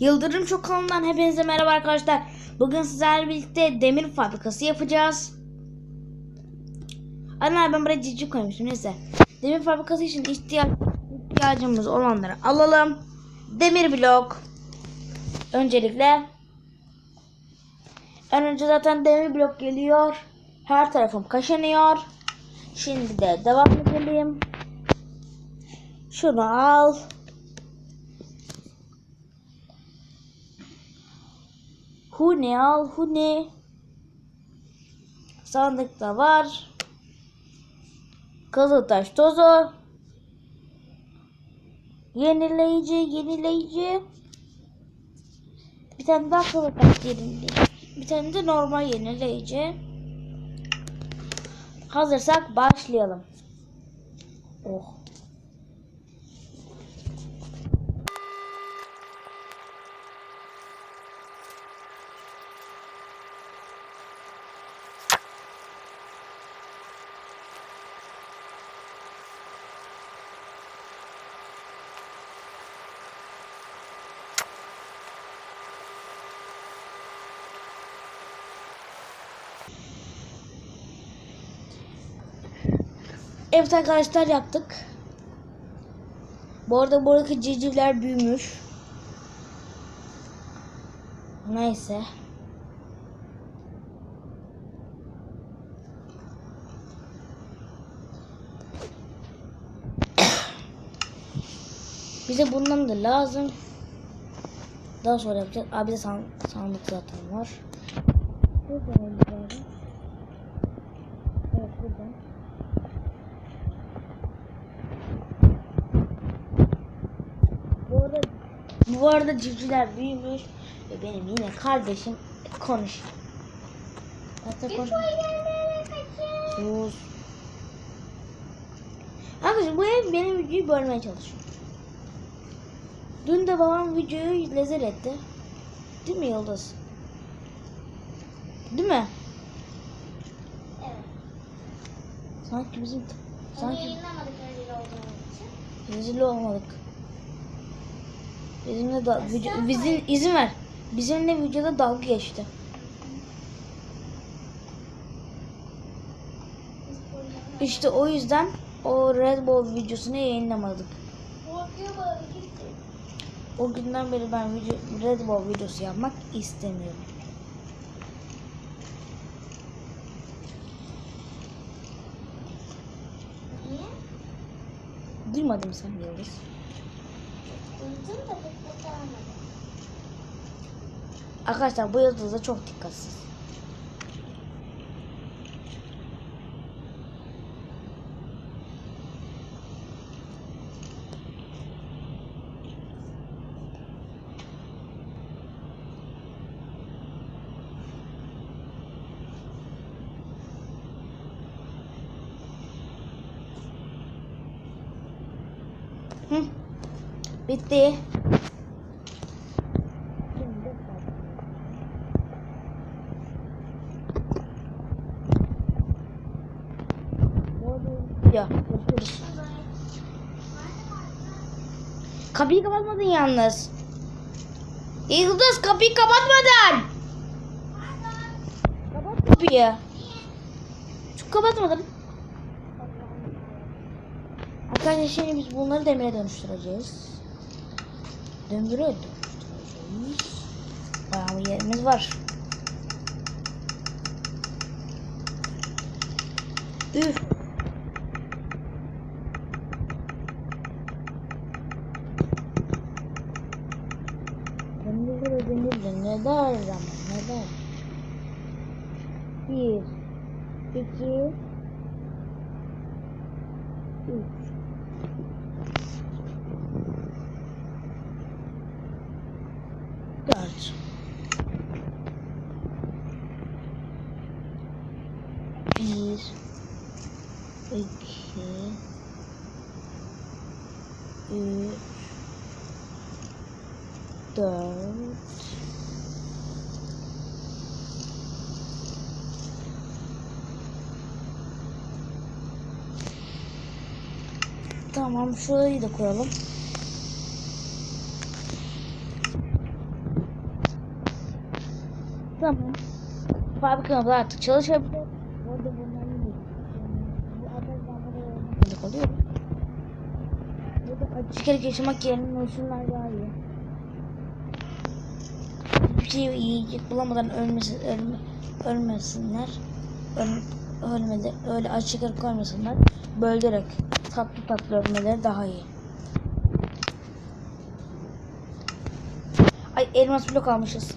Yıldırım Çok kanalından hepinize merhaba arkadaşlar. Bugün sizlerle birlikte demir fabrikası yapacağız. Ana ben buraya cici koymuşum neyse. Demir fabrikası için ihtiyaç, ihtiyacımız olanları alalım. Demir blok. Öncelikle. En önce zaten demir blok geliyor. Her tarafım kaşınıyor. Şimdi de devam edelim. Şunu al. Hune al hune. Sandıkta var. Kızıltaş tozu. Yenileyici, yenileyici. Bir tane daha kızıltaş yenileyici. Bir tane de normal yenileyici. Hazırsak başlayalım. Oh. Evet arkadaşlar yaptık. Bu arada buradaki civcivler büyümüş. Neyse. Bize bundan da lazım. Daha sonra yapacağız. Abi de san sandık zaten var. Evet buradan. Bu arada, bu arada civcivler büyümüş ve benim yine kardeşim konuş. Hatta konuş. Sus. Arkadaşlar bu ev benim videoyu bölmeye çalışıyor. Dün de babam videoyu lezer etti. Değil mi Yıldız? Değil mi? Evet. Sanki bizim sanki rezil olmadık. Bizimle da bizim izin ver. Bizimle videoda dalga geçti. İşte o yüzden o Red Bull videosunu yayınlamadık. O günden beri ben video, Red Bull videosu yapmak istemiyorum. Niye? Duymadın sen Yıldız. Duydum. Arkadaşlar bu Yıldız da çok dikkatsiz. Hı. Bitti. Ya görüşürüz. Kapıyı kapatmadın yalnız. Yıldız kapıyı kapatmadın. Kapat kapıyı. Çok kapatmadın. Arkadaşlar şimdi biz bunları demire dönüştüreceğiz. Demire dönüştüreceğiz. Bayağı bir yerimiz var. Üf. Demirle demirle ne der ama ne der? Bir, iki, üç. 3 4 Tamam şurayı da koyalım. Tamam. Fabrikamız artık çalışabilir. Orada bunların bu adam oluyor. Şeker yaşamak yerine şunlar daha iyi. Bir şey yiyecek bulamadan ölmesi, ölme, ölmesinler. Öl, ölmedi. Öyle acı şeker koymasınlar. Böldürerek tatlı tatlı ölmeleri daha iyi. Ay elmas blok almışız.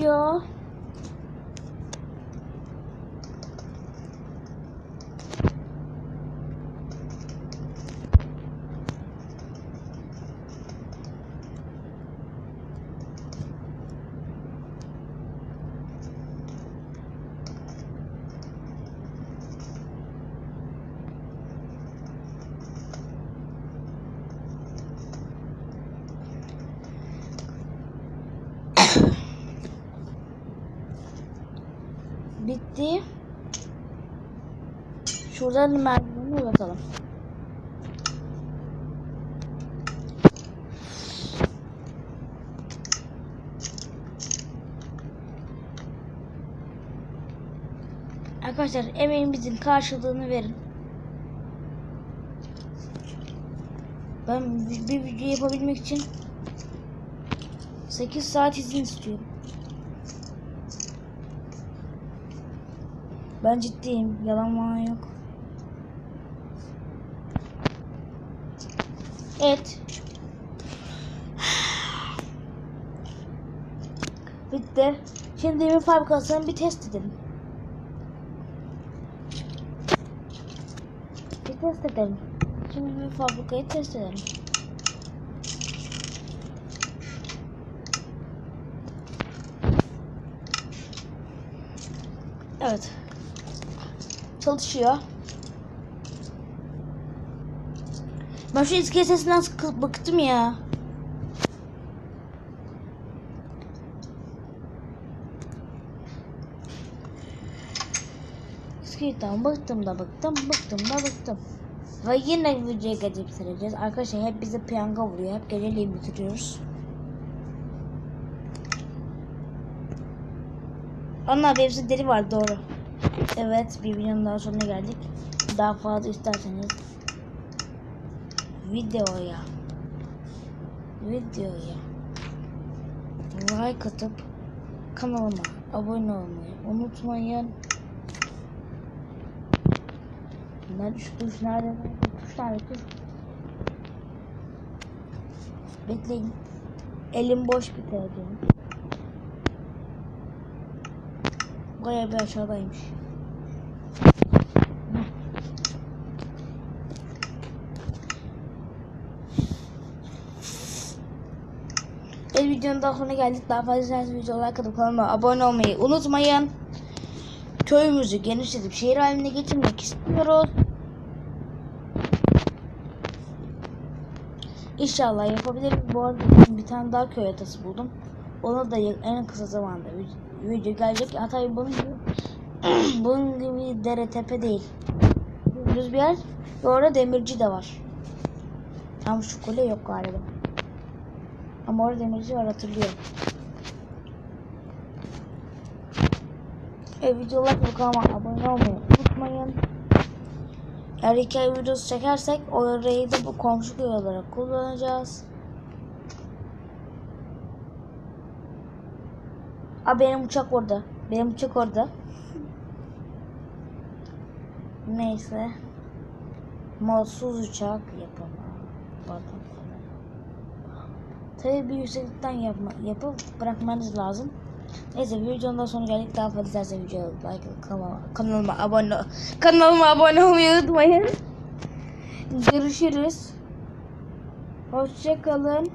哟 Bitti. Şuradan merdiveni uzatalım. Arkadaşlar emeğimizin karşılığını verin. Ben bir video yapabilmek için 8 saat izin istiyorum. Ben ciddiyim. Yalan falan yok. Evet. Bitti. Şimdi demir fabrikasını bir test edelim. Bir test edelim. Şimdi bir fabrikayı test edelim. Evet. Çalışıyor. Ben şu iskelet sesinden bıktım ya. İskeletten bıktım da bıktım, bıktım da bıktım. Ve yine videoya gece bitireceğiz. Arkadaşlar hep bize piyango vuruyor. Hep geceliği bitiriyoruz. Onlar hepsi deli var doğru. Evet bir videonun daha sonuna geldik. Daha fazla isterseniz videoya videoya like atıp kanalıma abone olmayı unutmayın. Bunlar şu tuş nerede? Tuş nerede? Tuş. Bekleyin. Elim boş bir telefon. Bayağı bir aşağıdaymış. Bir videonun daha sonuna geldik. Daha fazla izlerseniz videolar katıp kanalıma abone olmayı unutmayın. Köyümüzü genişletip şehir haline getirmek istiyoruz. İnşallah yapabiliriz. Bu arada bir tane daha köy atası buldum. Ona da en kısa zamanda vi- video gelecek. Hatta bunun gibi, bunun gibi dere tepe değil. Düz bir yer. Ve orada demirci de var. Ama şu kule yok galiba. Ama orada demirci var hatırlıyorum. E, videolar kanalıma abone olmayı unutmayın. Eğer hikaye videosu çekersek orayı da bu komşu köy olarak kullanacağız. Aa benim uçak orada. Benim uçak orada. Neyse. Modsuz uçak yapalım. Tabii bir yükseklikten yapma, yapıp bırakmanız lazım. Neyse videonun sonu geldik. Daha fazla izlerse videoya like kanalıma, abone kanalıma abone olmayı unutmayın. Görüşürüz. Hoşçakalın.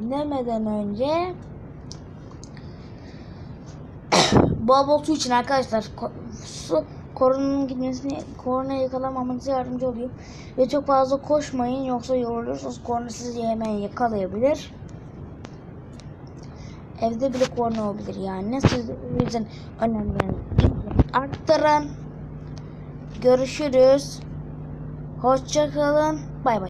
Demeden önce bol bol su için arkadaşlar. Su koronanın gitmesini, korona yakalamamamıza yardımcı oluyor. Ve çok fazla koşmayın yoksa yorulursunuz. Korona sizi hemen yakalayabilir. Evde bile korona olabilir yani. Siz yüzden önemli. Arttırın. Görüşürüz. Hoşçakalın. Bay bay.